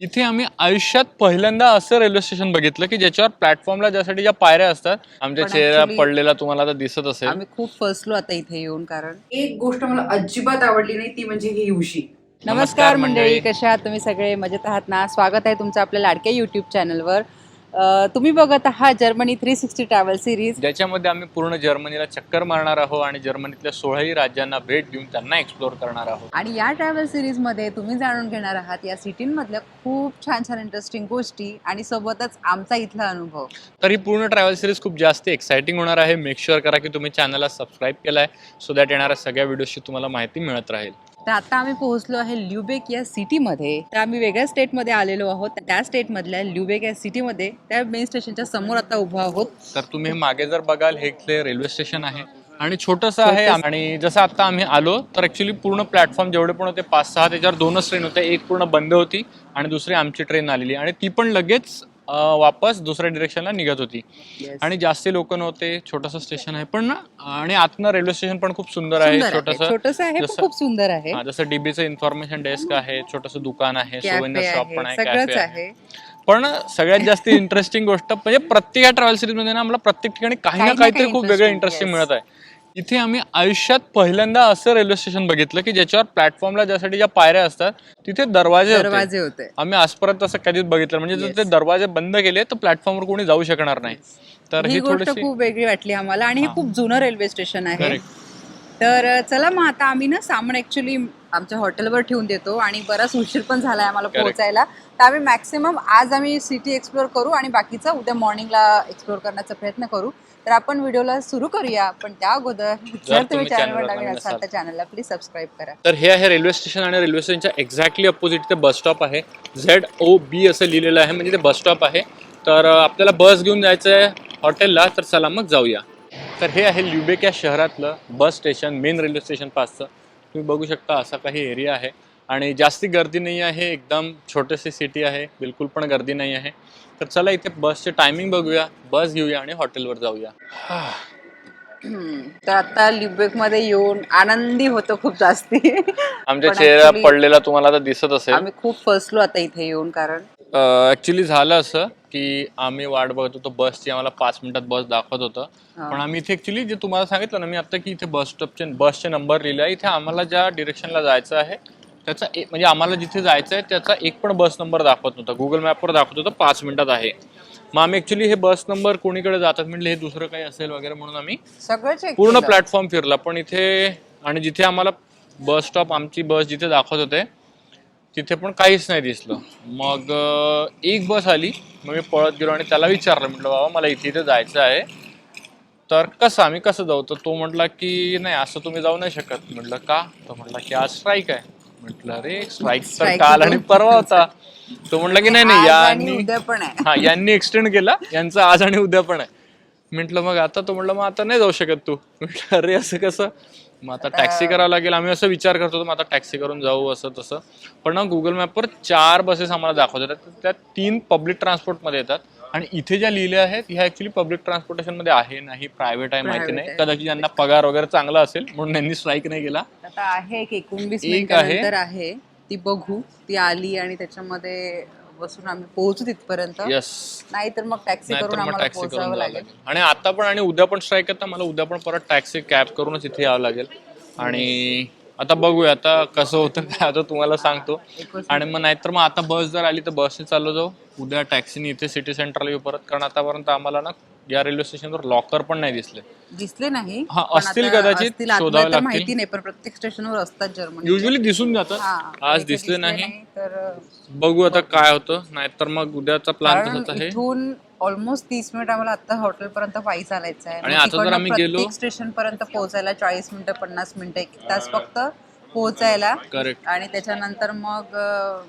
इथे आम्ही आयुष्यात पहिल्यांदा असं रेल्वे स्टेशन बघितलं की ज्याच्यावर प्लॅटफॉर्मला ज्यासाठी ज्या पायऱ्या असतात आमच्या पण actually- पडलेला तुम्हाला आता दिसत असेल. आम्ही खूप फसलो आता इथे येऊन कारण एक गोष्ट मला अजिबात आवडली नाही ती म्हणजे ही उशी. नमस्कार मंडळी मंडळी. कशा आहात तुम्ही सगळे? मजेत आहात ना? स्वागत आहे तुमचं आपल्या लाडक्या युट्यूब चॅनलवर तुम्ही बघत आहात Germany three sixty travel series ज्याच्यामध्ये आम्ही पूर्ण जर्मनीला चक्कर मारणार आहोत आणि जर्मनीतल्या सोळाही राज्यांना भेट देऊन त्यांना एक्सप्लोर करणार आहोत. आणि या ट्रॅव्हल सिरीजमध्ये तुम्ही जाणून घेणार आहात या सिटींमधल्या खूप छान छान इंटरेस्टिंग गोष्टी आणि सोबतच आमचा इथला अनुभव. तर ही पूर्ण ट्रॅव्हल सिरीज खूप जास्त एक्साइटिंग होणार आहे. मेक शुअर करा की तुम्ही चॅनलला सबस्क्राईब केलाय सो दॅट येणाऱ्या सगळ्या व्हिडिओची तुम्हाला माहिती मिळत राहील. तर आता आम्ही पोहोचलो आहे ल्युबेक या सिटीमध्ये. तर आम्ही वेगळ्या स्टेटमध्ये आलेलो आहोत. त्या स्टेटमधल्या ल्युबेक या सिटीमध्ये त्या मेन स्टेशनच्या समोर आता उभो आहोत. तर तुम्ही मागे जर बघाल हे इथले रेल्वे स्टेशन आहे. आणि छोटंसं आहे. आणि जसं आता आम्ही आलो तर ऍक्च्युली पूर्ण प्लॅटफॉर्म जेवढे पण होते पाच सहा त्याच्यावर दोनच ट्रेन होत्या एक पूर्ण बंद होती आणि दुसरी आमची ट्रेन आलेली. आणि ती पण लगेच अं, वापस दुसऱ्या डिरेक्शनला निघत होती. आणि जास्ती लोक नव्हते छोटंसं स्टेशन आहे पण ना आणि आतनं रेल्वे स्टेशन पण खूप सुंदर आहे सुंदर आहे छोटंसं. छोटंसं आहे पण जसं- खूप सुंदर आहे. हा, जसं डीबीचं इन्फॉर्मेशन डेस्क आहे छोटंसं दुकान आहे सोवेनियर कॅफे शॉप पण आहे आहे सगळंच कॅफे आहे. आहे. पण सगळ्यात जास्त इंटरेस्टिंग गोष्ट म्हणजे प्रत्येक ट्रॅव्हल सिरीजमध्ये ना आम्हाला प्रत्येक ठिकाणी काही ना काही ना काहीतरी काही खूप वेगळं इंटरेस्टिंग yes. मिळत आहे. इथे आम्ही आयुष्यात पहिल्यांदा असं रेल्वे स्टेशन बघितलं की ज्याच्यावर प्लॅटफॉर्मला ज्यासाठी ज्या पायऱ्या असतात तिथे दरवाजे दरवाजे होते. आम्ही आजपर्यंत असं कधीच बघितलं म्हणजे जर ते दरवाजे बंद केले तर प्लॅटफॉर्मवर कोणी जाऊ शकणार नाही. तर ही गोष्ट खूप वेगळी वाटली आम्हाला आणि हे. खूप जुनं रेल्वे स्टेशन आहे. तर चला मग आता आम्ही ना सामान ऍक्च्युली आमच्या हॉटेलवर ठेवून देतो आणि बराच उशीर पण झालाय आम्हाला. पोहोचायला. तर आम्ही मॅक्सिमम आज आम्ही सिटी एक्सप्लोर करू आणि बाकीचं उद्या मॉर्निंगला एक्सप्लोर करण्याचा प्रयत्न करू. तर आपण व्हिडिओला सुरू करूया पण त्या अगोदर जर तुम्ही चॅनलवर नवीन असाल. तर चॅनलला प्लीज सबस्क्राईब करा. तर हे आहे रेल्वे स्टेशन आणि रेल्वे स्टेशनच्या एक्झॅक्टली अपोजिट ते बस स्टॉप आहे. झेड ओ बी असं लिहिलेलं आहे म्हणजे ते बस स्टॉप आहे. तर आपल्याला बस घेऊन जायचं आहे हॉटेलला तर चला मग जाऊया. तर हे आहे ल्युबेक या शहरातलं bus station main railway station पासचं तुम्ही बघू शकता असा काही एरिया आहे. आणि जास्ती गर्दी नाही आहे एकदम छोटीशी सिटी आहे बिलकुल पण गर्दी नाही आहे. तर चला इथे बसचे टायमिंग बघूया. बस घेऊया आणि हॉटेलवर जाऊया. तर आता लिबेकमध्ये येऊन आनंदी होतो खूप जास्ती. आमच्या पण चेहरा actually पडलेला तुम्हाला आता दिसत असेल. आम्ही खूप फसलो आता इथे येऊन कारण ऍक्च्युली झालं असं की आम्ही वाट बघत होतो बसची. आम्हाला पाच मिनिटात बस दाखवत होतं. हा. पण आम्ही इथे ऍक्च्युली जे तुम्हाला सांगितलं ना मी आता की इथे बस स्टॉपचे बसचे नंबर लिहिले आहे. इथे आम्हाला ज्या डिरेक्शनला जायचं आहे त्याचा एक म्हणजे आम्हाला जिथे जायचं आहे त्याचा एक पण बस नंबर दाखवत नव्हता. गुगल मॅपवर दाखवत होतं पाच मिनिटात आहे. मग आम्ही ऍक्च्युली हे बस नंबर कोणीकडे जातात म्हटलं हे दुसरं काही असेल वगैरे म्हणून आम्ही सगळं पूर्ण. प्लॅटफॉर्म फिरला. पण इथे आणि जिथे आम्हाला बस स्टॉप आमची बस जिथे दाखवत होते तिथे पण काहीच नाही दिसलं. मग एक बस आली. मग मी पळत गेलो आणि त्याला विचारलं. म्हटलं बाबा मला इथे इथे जायचं आहे. तर कसं आम्ही कसं जाऊ? तर तो म्हटला की नाही असं तुम्ही जाऊ नाही शकत. म्हटलं का? तो म्हटला की आज स्ट्राईक आहे. म्हटलं अरे स्ट्राईक तर Strike काल. आणि परवा होता. तो म्हटला की नाही नाही आज आणि यांनी उद्या पण आहे. हा यांनी एक्सटेंड केला यांचं आज आणि उद्या पण आहे. म्हटलं मग आता? तो म्हटलं मग आता नाही जाऊ शकत तू. म्हटलं अरे असं कसं? मग आता टॅक्सी करावं लागेल आम्ही असं विचार करत होतो मग आता टॅक्सी करून जाऊ असं तसं. पण ना गुगल मॅपवर चार बसेस आम्हाला दाखवत होत्या त्या तीन पब्लिक ट्रान्सपोर्टमध्ये येतात. आणि इथे ज्या लिहिल्या आहेत ह्या ऍक्च्युली पब्लिक ट्रान्सपोर्टेशनमध्ये आहे नाही प्रायव्हेट आहे माहिती नाही. कदाचित यांना पगार वगैरे चांगला असेल म्हणून यांनी स्ट्राईक नाही केला. आता आहे एक एकोणवीस एक आहे. ती बघू ती आली आणि त्याच्यामध्ये बसून आम्ही पोहोचू तिथपर्यंत. नाही तर मग टॅक्सी करून आम्हाला पोहोचावं लागेल. लागेल. आणि आता पण आणि उद्या पण स्ट्राईक आहे तर मला उद्या पण परत टॅक्सी कॅब करूनच इथे यावं लागेल. आणि आता बघूया आता कसं होतं काय आता तुम्हाला सांगतो. आणि मग नाहीतर मग आता बस जर आली तर बसने चालू जाऊ. उद्या टॅक्सीने इथे सिटी सेंटरला येऊ परत. कारण आतापर्यंत आम्हाला ना या रेल्वे स्टेशनवर लॉकर पण नाही दिसले. दिसले नाही. हा, असतील कदाचित, शोधावे लागतील. माहिती नाही पण प्रत्येक स्टेशनवर असतात जर्मनी. युजली दिसून जातात आज दिसले नाही. तर बघू आता काय होतं. नाहीतर मग उद्याचा प्लॅन कारण तसाच आहे. इथून ऑलमोस्ट तीस मिनिट आम्हाला आता हॉटेल पर्यंत पायी चालायचं आहे. आणि आता जर आम्ही गेलो- प्रत्येक स्टेशन पर्यंत पोहोचायला चाळीस मिनिटं पन्नास मिनिटं एक तास फक्त पोहोचायला. करेक्ट आणि त्याच्यानंतर मग अं,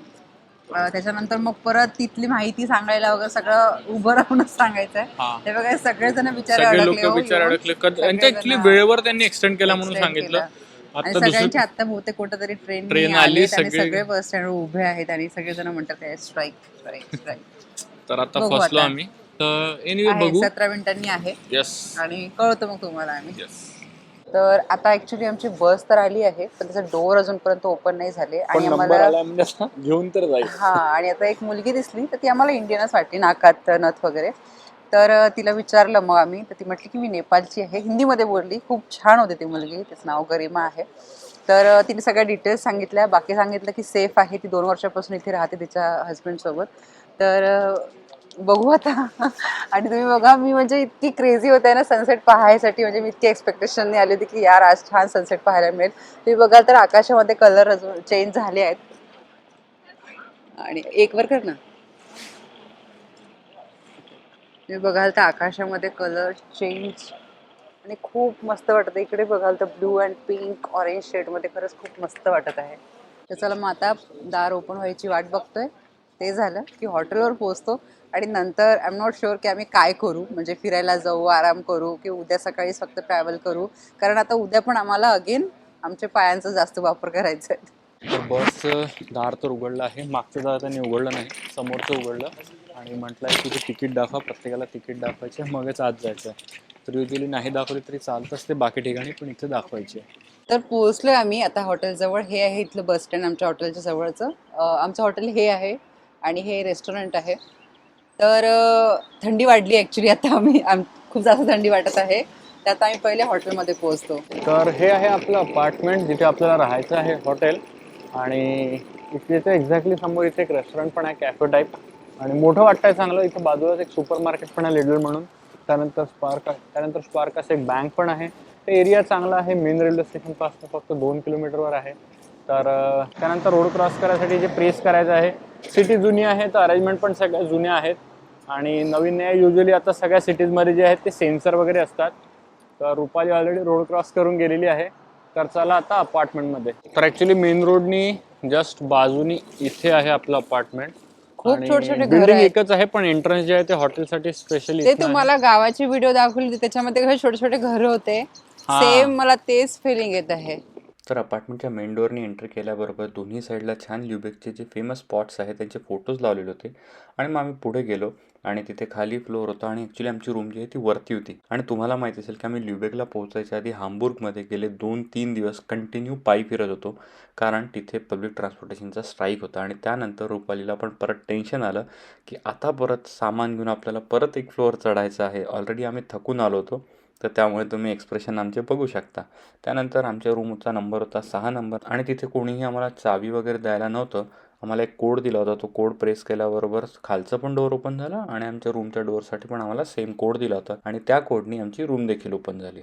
अं, त्याच्यानंतर मग परत तिथली माहिती सांगायला वगैरे सगळं उभं राहूनच सांगायचं आहे. हा. ते बघा सगळेजण बिचारे सगळे अडकले हो येऊन. अडकले. कद- सगळेजण वेळेवर त्यांनी एक्सटेंड केला म्हणून extend सांगितलं. केला. आणि आता दुसरं सगळ्यांची आता बहुतेक कुठेतरी ट्रेन Train आली, आली आणि सगळे- सगळे बस स्टँडवर उभे आहेत आणि सगळेजण म्हणतात स्ट्राईक स्ट्राईक स्ट्राईक तर आता बघू फसलो आता. आम्ही. तर एनिवे बघू. सतरा मिनिटांनी आहे. येस आणि कळतो मग तुम्हाला आम्ही. येस तर आता ऍक्च्युली आमची बस तर आली आहे पण त्याचा डोअर अजूनपर्यंत ओपन नाही झाले. आणि नंबर आम्हाला आला म्हणजे आता घेऊन तर जाईल. हा आणि आता एक मुलगी दिसली तर ती आम्हाला इंडियनच वाटली नाकात नथ वगैरे. तर तिला विचारलं मग आम्ही तर ती म्हटली की मी नेपाळची आहे. हिंदीमध्ये बोलली खूप छान होती ती मुलगी तिचं नाव गरिमा आहे. तर तिने सगळ्या डिटेल्स सांगितल्या बाकी सांगितलं की सेफ आहे ती दोन वर्षापासून इथे राहते तिच्या हस्बंडसोबत तर बघू आता. आणि तुम्ही बघा मी म्हणजे इतकी क्रेझी होते ना सनसेट पाहायसाठी. म्हणजे मी इतकी एक्सपेक्टेशनने आली होती की यार आज छान सनसेट पाहायला मिळेल. तुम्ही बघाल तर आकाशामध्ये कलर अजून चेंज झाले आहेत. आणि एक वर कर ना. तुम्ही बघाल तर आकाशामध्ये कलर चेंज आणि खूप मस्त वाटतं. इकडे बघाल तर ब्लू अँड पिंक ऑरेंज शेडमध्ये खरंच खूप मस्त वाटत आहे. तर चला मग आता दार ओपन व्हायची वाट बघतोय. ते झालं की हॉटेलवर पोहोचतो आणि नंतर आय एम नॉट शुअर की आम्ही काय करू म्हणजे फिरायला जाऊ आराम करू की उद्या सकाळीच फक्त ट्रॅव्हल करू. कारण आता उद्या पण आम्हाला अगेन आमच्या पायांचा जास्त वापर करायचा आहे. तर बस दार तर उघडलं आहे. मागचं दार त्यांनी उघडलं नाही. समोरचं उघडलं. आणि म्हटलं आहे तुझे तिकीट दाखवा प्रत्येकाला तिकीट दाखवायचे मगच आत जायचं आहे. तर युजली नाही दाखवली तरी चालत असते बाकी ठिकाणी पण इथे दाखवायचे तर पोहोचलोय आम्ही आता हॉटेलजवळ हे आहे इथलं बस स्टँड आमच्या हॉटेलच्या जवळचं. आमचं हॉटेल हे आहे. आणि हे रेस्टॉरंट आहे. तर थंडी वाढली ॲक्च्युली आता आम्ही आम खूप जास्त थंडी वाटत आहे. तर आता आम्ही पहिले हॉटेलमध्ये पोहोचतो. तर हे आहे आपलं अपार्टमेंट जिथे आपल्याला राहायचं आहे हॉटेल. आणि इथे इथे एक्झॅक्टली समोर इथे एक रेस्टॉरंट पण आहे कॅफे टाईप. आणि मोठं वाटतंय चांगलं इथं बाजूलाच एक सुपर मार्केट पण आहे लिडल म्हणून. त्यानंतर स्पार्क आहे त्यानंतर स्पार्क असं एक बँक पण आहे. ते एरिया चांगला आहे मेन रेल्वे स्टेशनपासून फक्त दोन किलोमीटरवर आहे. तर त्यानंतर रोड क्रॉस करायसाठी जे प्रेस करायचं आहे सिटी जुनी आहे तर अरेंजमेंट पण सगळ्या जुन्या आहेत. आणि नवीन आहे युजली आता सगळ्या सिटीजमध्ये जे आहेत ते सेन्सर वगैरे असतात. तर रुपाली ऑलरेडी रोड क्रॉस करून गेलेली आहे. तर चला आता अपार्टमेंटमध्ये तर ॲक्च्युली मेन रोडनी जस्ट बाजूनी इथे आहे आपलं अपार्टमेंट खूप छोटे-छोटे घरं बिल्डिंग आहेत. एकच आहे पण एंट्रन्स जे आहे ते हॉटेलसाठी स्पेशली ते तुम्हाला गावाची व्हिडिओ दाखवली त्याच्यामध्ये छोटे छोटे घर होते. सेम मला तेच फिलिंग येत आहे. तर अपार्टमेंटच्या मेन डोअरनी एंटर केल्याबरोबर दोन्ही साईडला छान ल्युबेकचे जे फेमस स्पॉट्स आहेत त्यांचे फोटोज लावलेले होते. आणि मग आम्ही पुढे गेलो आणि तिथे खाली फ्लोअर होता आणि ॲक्च्युली आमची रूम जी आहे ती वरती होती. आणि तुम्हाला माहिती असेल की आम्ही ल्युबेकला पोहोचायच्या आधी हांबुर्गमध्ये गेले दोन तीन दिवस कंटिन्यू पायी फिरत होतो. कारण तिथे पब्लिक ट्रान्सपोर्टेशनचा स्ट्राईक होता आणि त्यानंतर रुपालीला पण परत टेन्शन आलं की आता परत सामान घेऊन आपल्याला परत एक फ्लोअर चढायचं आहे. ऑलरेडी आम्ही थकून आलो होतो. तर त्यामुळे तुम्ही एक्सप्रेशन आमचे बघू शकता. त्यानंतर आमच्या रूमचा नंबर होता सहा नंबर आणि तिथे कोणीही आम्हाला चावी वगैरे द्यायला नव्हतं. आम्हाला एक कोड दिला होता. तो कोड प्रेस केल्याबरोबर खालचं पण डोअर ओपन झाला आणि आमच्या रूमच्या डोअरसाठी पण आम्हाला सेम कोड दिला होता. आणि त्या कोडनी आमची रूम देखील ओपन झाली.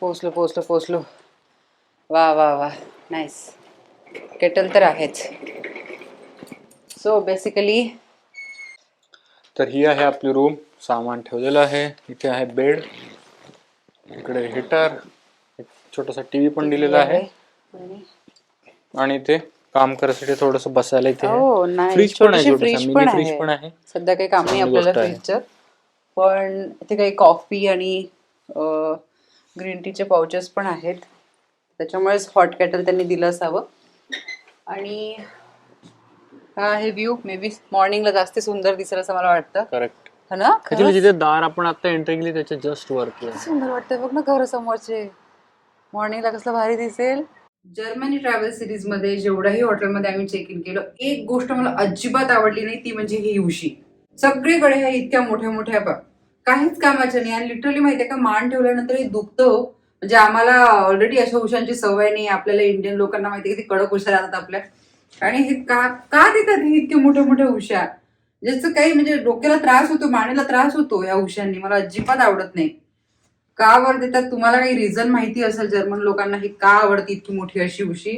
पोचलो पोचलो पोचलो वा वा वा. नाईस केटल तर आहेच. सो बेसिकली तर ही आहे आपली रूम सामान ठेवलेलं आहे. इथे आहे बेड इकडे हिटर एक छोटासा टीव्ही पण दिलेला आहे. आणि इथे काम करायसाठी थोडस बसायला इथे Oh. फ्रीज पण आहे फ्रीज. पण आहे. सध्या काही काम नाही आपल्याला. फ्रीजचं पण इथे काही कॉफी आणि ग्रीन टीचे पाउचेस पण आहेत. त्याच्यामुळेच हॉट कॅटल त्यांनी दिलं असावं. आणि हा आहे व्ह्यू मे बी मॉर्निंगला जास्त सुंदर दिसेल असं मला वाटतं. करेक्ट है ना? खरंच? जिथे दार आपण आता एंट्री केली त्याच्या जस्ट वरती सुंदर वाटतंय. बघ ना घर समोरचे. मॉर्निंगला कसलं भारी दिसेल. जर्मनी ट्रॅव्हल सिरीजमध्ये जेवढ्याही हॉटेलमध्ये आम्ही चेक इन केलं एक गोष्ट मला अजिबात आवडली नाही ती म्हणजे ही उशी. सगळीकडे ह्या इतक्या मोठ्या मोठ्या बा काहीच कामाच्या नाही. आणि लिटरली माहितीये का? मान ठेवल्यानंतर हे दुखतं हो. म्हणजे आम्हाला ऑलरेडी अशा उशांची सवय नाही आपल्याला इंडियन लोकांना माहिती किती कडक उशा राहतात आपल्या. आणि हे का का देतात हे इतके मोठे मोठे उशा ज्याचं काही म्हणजे डोक्याला त्रास होतो मानेला त्रास होतो या उशांनी मला अजिबात आवडत नाही. का वर देतात? तुम्हाला काही रिझन माहिती असेल जर्मन लोकांना ही का आवडते इतकी मोठी अशी उशी?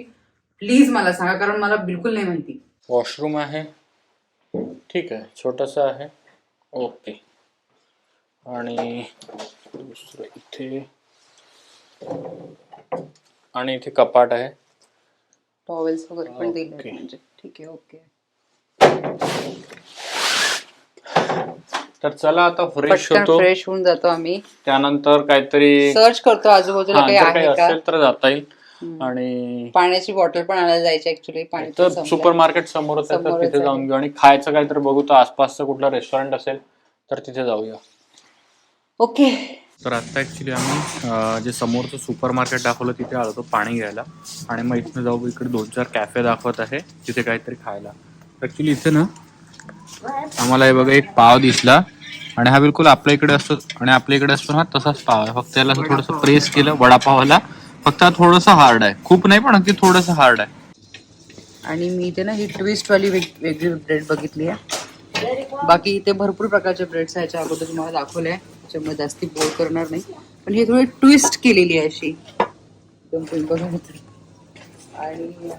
प्लीज मला सांगा कारण मला बिलकुल नाही माहिती. वॉशरूम आहे. ठीक आहे छोटासा आहे. ओके. आणि दुसरं इथे आणि इथे कपाट आहे. टॉवेल्स वगैरे पण दिले Okay. म्हणजे. ठीक आहे ओके. तर चला आता फ्रेश पटकन होतो. फ्रेश होऊन जातो आम्ही. त्यानंतर काहीतरी सर्च करतो आजूबाजूला हा, काही जर आहे का? असेल तर जाता येईल. आणि पाण्याची बॉटल पण आणायला जायची ऍक्च्युली पाणी पण तर संपलंय. सुपर मार्केट समोरच आहे तर समोरच तिथे जाऊन. घेऊ. आणि खायचं काहीतरी बघू तर आसपासचं कुठलं रेस्टॉरंट असेल तर तिथे जाऊया. ओके. तर आता ऍक्च्युली आम्ही जे समोरचं सुपर मार्केट दाखवलं तिथे आलो होतो पाणी घ्यायला. आणि मग इथनं जाऊ इकडे दोन चार कॅफे दाखवत आहे तिथे काहीतरी खायला. ऍक्च्युली इथे ना आम्हाला हे बघा एक पाव दिसला. आणि हा बिलकुल आपल्या इकडे असतो आणि आपल्या इकडे असतो ना तसाच पाव आहे. फक्त याला थोडंसं प्रेस केलं वडापावाला फक्त हा थोडंसं हार्ड आहे. खूप नाही पण अगदी थोडंसं हार्ड आहे. आणि मी इथे ना ही ट्विस्ट वाली वेगळी ब्रेड बघितली आहे. बाकी इथे भरपूर प्रकारचे ब्रेड्स ह्याच्या अगोदर तुम्हाला दाखवले आहे. त्याच्यामुळे जास्ती बोल करणार नाही. पण ही थोडी ट्विस्ट केलेली आहे अशी. एकदम आणि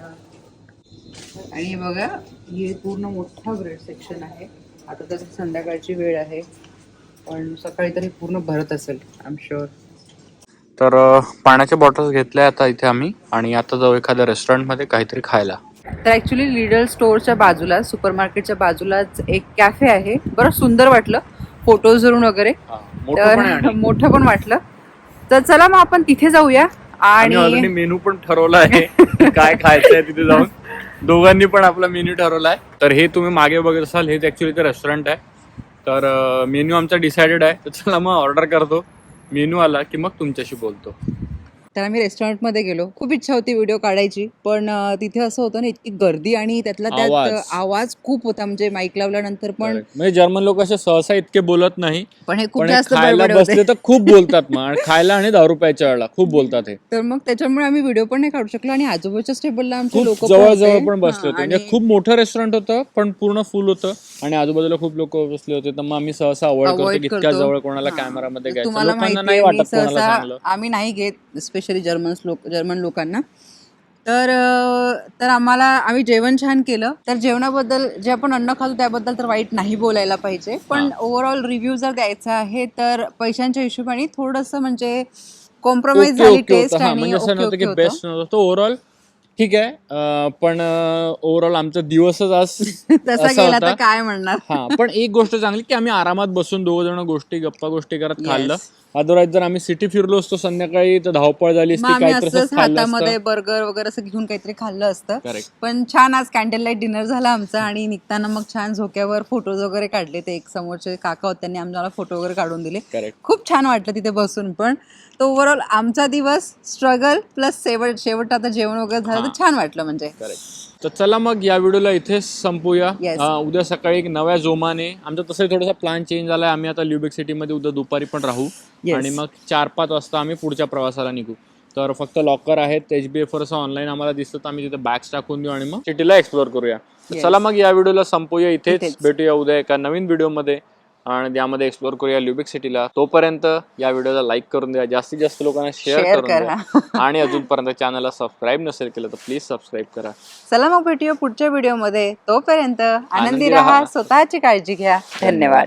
आणि बघा हे पूर्ण मोठा ब्रेड सेक्शन आहे. आता तर संध्याकाळची वेळ आहे. पण सकाळी तरी पूर्ण भरत असेल आय एम शुअर तर पाण्याच्या बॉटल्स घेतल्या आता इथे आम्ही. आणि आता जाऊ एखाद्या रेस्टॉरंटमध्ये काहीतरी खायला. तर ऍक्च्युली लिडल स्टोअरच्या बाजूला सुपर मार्केटच्या बाजूलाच एक कॅफे आहे. बरं सुंदर वाटलं. फोटोज वरून वगैरे. तर आणि- मोठं पण वाटलं. तर चला मग आपण तिथे जाऊया आणि मेनू पण ठरवला आहे. काय खायचंय तिथे जाऊन. दोघांनी पण आपला मेन्यू ठरवला आहे. तर हे तुम्ही मागे बघत असाल हे ऍक्च्युली ते रेस्टॉरंट आहे. तर मेन्यू आमचा डिसाइडेड आहे. तर चला मग ऑर्डर करतो. मेन्यू आला की मग तुमच्याशी बोलतो. तर आम्ही रेस्टॉरंटमध्ये गेलो. खूप इच्छा होती व्हिडिओ काढायची पण तिथे असं होतं ना इतकी गर्दी आणि त्यातला त्यात आवाज. खूप होता म्हणजे माईक लावल्यानंतर पण म्हणजे जर्मन लोक असे सहसा इतके बोलत नाही पण हे खूप जास्त बसले तर खूप बोलतात मग. आणि खायला आणि दारू प्यायच्या वेळेला खूप बोलतात हे. तर मग त्याच्यामुळे आम्ही व्हिडिओ पण नाही काढू शकलो आणि आजूबाजूच्या टेबलला आमचे लोक खूप जवळ जवळ पण बसले होते. म्हणजे खूप मोठं रेस्टॉरंट होतं पण पूर्ण फुल होतं. आणि आजूबाजूला खूप लोक बसले होते. तर मग आम्ही सहसा अवॉइड करतो इतक्या जवळ कोणाला. कॅमेरामध्ये घ्यायचं. नाही वाटत आम्ही नाही घेत स्पेशली जर्मन लोक जर्मन लोकांना. तर तर आम्हाला आम्ही जेवण छान केलं. तर जेवणाबद्दल जे आपण अन्न खातो त्याबद्दल तर वाईट नाही बोलायला पाहिजे. पण ओव्हरऑल रिव्ह्यू जर द्यायचा आहे तर पैशांच्या हिशोबाने थोडंसं म्हणजे कॉम्प्रोमाइज झाली टेस्ट आणि म्हणजे बेस्ट नव्हतं तो ओव्हरऑल ठीक आहे पण ओव्हरऑल आमचा दिवसच आज तसा गेला तर. काय म्हणणार? हा पण एक गोष्ट चांगली की आम्ही आरामात बसून दोघ जण गोष्टी गप्पा गोष्टी करत खाल्लं. अदरवाईज जर आम्ही सिटी फिरलो असतो संध्याकाळी तर धावपळ झाली मग असती आम्ही काहीतरी असंच असंच खाल्लं हातामध्ये असतं बर्गर वगैरे असं घेऊन काहीतरी खाल्लं असतं. पण छान आज कॅन्डल लाइट डिनर झाला आमचा आणि निघताना मग छान झोक्यावर फोटोज वगैरे काढले ते एक समोरचे काका होते त्यांनी आम्हाला फोटो वगैरे काढून दिले. खूप छान वाटलं तिथे बसून पण. तो ओव्हरऑल आमचा दिवस स्ट्रगल प्लस शेवट शेवट आता जेवण वगैरे झालं तर छान वाटलं म्हणजे. तर चला मग या व्हिडिओला इथेच संपूया Yes. अं, उद्या सकाळी एक नव्या जोमाने आमचा तसंही थोडासा प्लॅन चेंज झालाय आम्ही आता ल्युबेक सिटीमध्ये उद्या दुपारी पण राहू Yes. आणि मग चार पाच वाजता आम्ही पुढच्या प्रवासाला निघू तर फक्त लॉकर आहेत एच बी एफ असं ऑनलाईन आम्हाला दिसतं तर आम्ही तिथे बॅग्स टाकून देऊ आणि मग सिटीला एक्सप्लोर करूया तर Yes. चला मग या व्हिडिओला संपूया इथेच इथेच. भेटूया उद्या एका नवीन व्हिडिओमध्ये आणि त्यामध्ये एक्सप्लोर करूया ल्युबेक सिटीला तोपर्यंत या व्हिडिओला लाईक करून द्या. जास्तीत जास्त लोकांना शेअर करून करा. द्या आणि अजूनपर्यंत चॅनलला सबस्क्राईब नसेल केलं तर प्लीज सबस्क्राईब करा. चला मग भेटूया पुढच्या व्हिडिओमध्ये तोपर्यंत आनंदी राहा. स्वतःची काळजी घ्या. धन्यवाद.